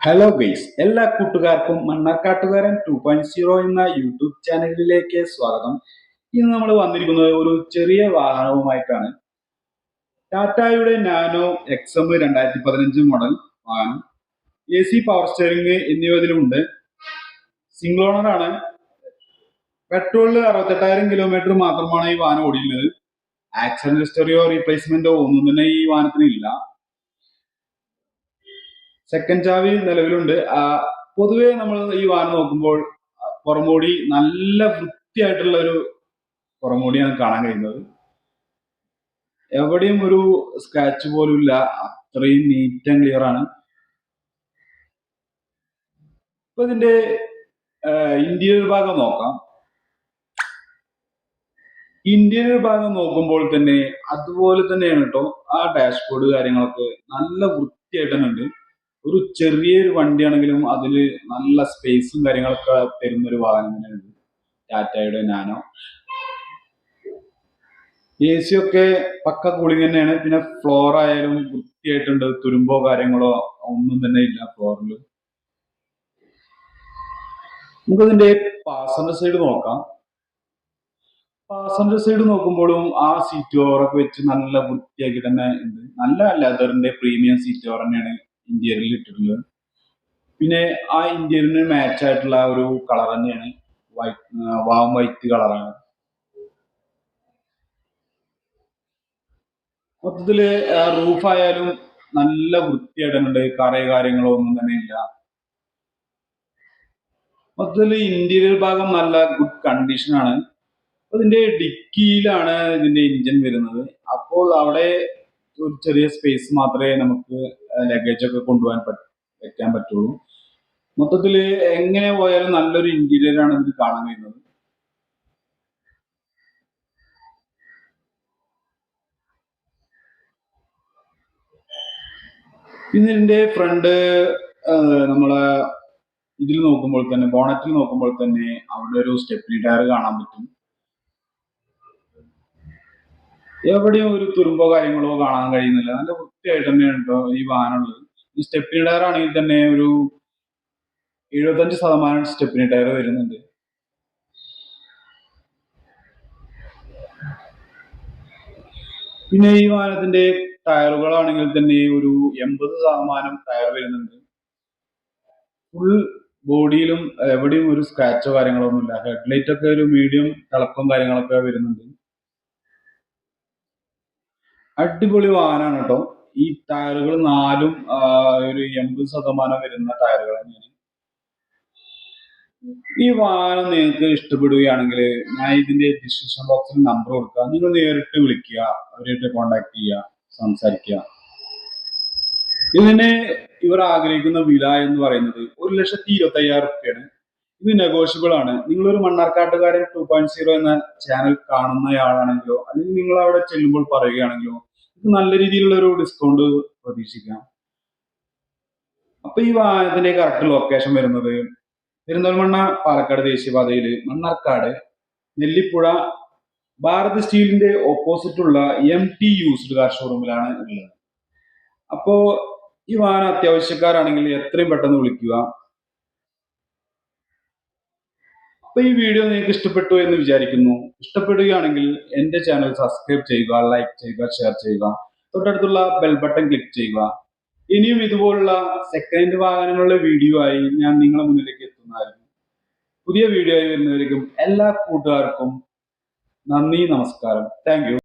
Hello guys എല്ലാ കൂട്ടുകാർക്കും മണ്ണാർക്കാട്ടുകാരൻ ടു പോയിന്റ് സീറോ എന്ന യൂട്യൂബ് ചാനലിലേക്ക് സ്വാഗതം. ഇന്ന് നമ്മൾ വന്നിരിക്കുന്നത് ഒരു ചെറിയ വാഹനവുമായിട്ടാണ്. ടാറ്റായുടെ നാനോ എക്സം രണ്ടായിരത്തി പതിനഞ്ച് മോഡൽ വാഹനം. എ സി പവർ സ്റ്റിയറിംഗ് എന്നിവ ഇതിലുണ്ട്. സിംഗിൾ ഓണർ ആണ്. പെട്രോളിൽ അറുപത്തെട്ടായിരം കിലോമീറ്റർ മാത്രമാണ് ഈ വാഹനം ഓടിയുള്ളത് ആക്സിഡന്റ് ഹിസ്റ്ററിയോ റീപ്ലേസ്മെന്റോ ഒന്നും തന്നെ ഈ വാഹനത്തിന് ഇല്ല. സെക്കൻഡ് ചാവി നിലവിലുണ്ട്. പൊതുവേ നമ്മൾ ഈ വാഹനം നോക്കുമ്പോൾ പുറമോടി നല്ല വൃത്തിയായിട്ടുള്ള ഒരു പുറമോടിയാണ് കാണാൻ കഴിയുന്നത്. എവിടെയും ഒരു സ്ക്രാച്ച് പോലും ഇല്ല. അത്രയും നീറ്റ് ആൻഡ് ക്ലിയർ ആണ്. ഇപ്പൊ ഇതിന്റെ ഇന്റീരിയർ ഭാഗം നോക്കാം. ഇന്റീരിയർ ഭാഗം നോക്കുമ്പോൾ തന്നെ അതുപോലെ തന്നെയാണ് കേട്ടോ ആ ഡാഷ്ബോർഡ് കാര്യങ്ങളൊക്കെ നല്ല വൃത്തിയായിട്ട് തന്നെ ഉണ്ട് ഒരു ചെറിയൊരു വണ്ടിയാണെങ്കിലും അതിൽ നല്ല സ്പേസും കാര്യങ്ങളൊക്കെ തരുന്ന ഒരു വാഹനം തന്നെയാണ് ടാറ്റയുടെ നാനോ. എ സി ഒക്കെ പക്ക കൂളിംഗ് തന്നെയാണ്. പിന്നെ ഫ്ലോർ ആയാലും വൃത്തിയായിട്ടുണ്ട്. തുരുമ്പോ കാര്യങ്ങളോ ഒന്നും തന്നെ ഇല്ല ഫ്ലോറിൽ നമുക്കതിന്റെ പാസഞ്ചർ സൈഡ് നോക്കാം. പാസഞ്ചർ സൈഡ് നോക്കുമ്പോഴും ആ സീറ്റ് കവറൊക്കെ വെച്ച് നല്ല വൃത്തിയാക്കി തന്നെ ഉണ്ട് നല്ല ലെതറിന്റെ പ്രീമിയം സീറ്റ് കവർ തന്നെയാണ് ഇന്ത്യയിൽ ഇട്ടിട്ടുള്ളത്. പിന്നെ ആ ഇന്റീരിയറിന് മാച്ച് ആയിട്ടുള്ള ഒരു കളർ തന്നെയാണ് വൈറ്റ് വാം വൈറ്റ് കളറാണ് മൊത്തത്തിൽ റൂഫ് ആയാലും നല്ല വൃത്തിയായിട്ടുണ്ട്. കറയ കാര്യങ്ങളോ ഒന്നും തന്നെ ഇല്ല. മൊത്തത്തിൽ ഇന്റീരിയർ ഭാഗം നല്ല ഗുഡ് കണ്ടീഷനാണ് അതിന്റെ ഡിക്കിയിലാണ് ഇതിന്റെ എഞ്ചിൻ വരുന്നത്. അപ്പോൾ അവിടെ ഒരു ചെറിയ സ്പേസ് മാത്രമേ നമുക്ക് ലഗേജ് ഒക്കെ കൊണ്ടുപോകാൻ വെക്കാൻ പറ്റുള്ളൂ. മൊത്തത്തിൽ എങ്ങനെ പോയാലും നല്ലൊരു ഇന്റീരിയർ ആണ് ഇതിൽ കാണാൻ കഴിയുന്നത്. ഇതിന്റെ ഫ്രണ്ട് നമ്മളെ ഇതിൽ നോക്കുമ്പോൾ തന്നെ ബോണറ്റിൽ നോക്കുമ്പോൾ തന്നെ അവിടെ ഒരു സ്റ്റെപ്പിനി ടയർ കാണാൻ പറ്റും. എവിടെയും ഒരു തുരുമ്പോ കാര്യങ്ങളോ കാണാൻ കഴിയുന്നില്ല. നല്ല വൃത്തിയായിട്ട് തന്നെയാണ് കേട്ടോ ഈ വാഹനമുള്ളത്. സ്റ്റെപ്പിനി ടയർ ആണെങ്കിൽ തന്നെ ഒരു എഴുപത്തഞ്ച് ശതമാനം സ്റ്റെപ്പിനി ടയർ വരുന്നുണ്ട്. പിന്നെ ഈ വാഹനത്തിന്റെ ടയറുകളാണെങ്കിൽ തന്നെ ഒരു എൺപത് ശതമാനം ടയർ വരുന്നുണ്ട്. ഫുൾ ബോഡിയിലും എവിടെയും ഒരു സ്ക്രാച്ചോ കാര്യങ്ങളോ ഒന്നുമില്ല. ഹെഡ്ലൈറ്റ് ഒക്കെ ഒരു മീഡിയം തിളക്കം കാര്യങ്ങളൊക്കെ വരുന്നുണ്ട്. അടിപൊളി വാഹനമാണ് കേട്ടോ. ഈ ടയറുകൾ നാലും ഒരു എൺപത് ശതമാനം വരുന്ന ടയറുകൾ തന്നെയാണ്. ഈ വാഹനം നിങ്ങൾക്ക് ഇഷ്ടപ്പെടുകയാണെങ്കിൽ ഞാൻ ഇതിന്റെ ഡിസ്ക്രിപ്ഷൻ ബോക്സിൽ നമ്പർ കൊടുക്കുക നിങ്ങൾ നേരിട്ട് വിളിക്കുക അവരായിട്ട് കോണ്ടാക്ട് ചെയ്യുക സംസാരിക്കുക. ഇതിന് ഇവർ ആഗ്രഹിക്കുന്ന വില എന്ന് പറയുന്നത് ഒരു ലക്ഷത്തി ഇരുപത്തി അയ്യായിരം റുപ്യാണ് ഇത് നെഗോഷ്യബിൾ ആണ്. നിങ്ങളൊരു മണ്ണാർക്കാട്ടുകാരൻ ടു പോയിന്റ് സീറോ എന്ന ചാനൽ കാണുന്നയാളാണെങ്കിലോ അല്ലെങ്കിൽ നിങ്ങൾ അവിടെ ചെല്ലുമ്പോൾ പറയുകയാണെങ്കിലോ ഇത് നല്ല രീതിയിലുള്ള ഒരു ഡിസ്കൗണ്ട് പ്രതീക്ഷിക്കാം. അപ്പൊ ഈ വാഹനത്തിന്റെ കറക്റ്റ് ലൊക്കേഷൻ വരുന്നത് പെരിന്തൽമണ്ണ പാലക്കാട് ദേശീയപാതയിൽ മണ്ണാർക്കാട് നെല്ലിപ്പുഴ ഭാരത് സ്റ്റീലിന്റെ ഓപ്പോസിറ്റുള്ള എം ടി യൂസ്ഡ് കാർ ഷോറൂമിലാണ് ഉള്ളത്. അപ്പോ ഈ വാഹനം അത്യാവശ്യക്കാരാണെങ്കിൽ എത്രയും പെട്ടെന്ന് വിളിക്കുക. അപ്പൊ ഈ വീഡിയോ നിങ്ങൾക്ക് ഇഷ്ടപ്പെട്ടു എന്ന് വിചാരിക്കുന്നു. ഇഷ്ടപ്പെടുകയാണെങ്കിൽ എന്റെ ചാനൽ സബ്സ്ക്രൈബ് ചെയ്യുക ലൈക്ക് ചെയ്യുക ഷെയർ ചെയ്യുക. തൊട്ടടുത്തുള്ള ബെൽ ബട്ടൺ ക്ലിക്ക് ചെയ്യുക. ഇനിയും ഇതുപോലുള്ള സെക്കൻഡ് വാഹനങ്ങളുടെ വീഡിയോ ആയി ഞാൻ നിങ്ങളെ മുന്നിലേക്ക് എത്തുന്നതായിരിക്കും. പുതിയ വീഡിയോ ആയി വരുന്നവർക്കും എല്ലാ കൂട്ടുകാർക്കും നന്ദി നമസ്കാരം. താങ്ക്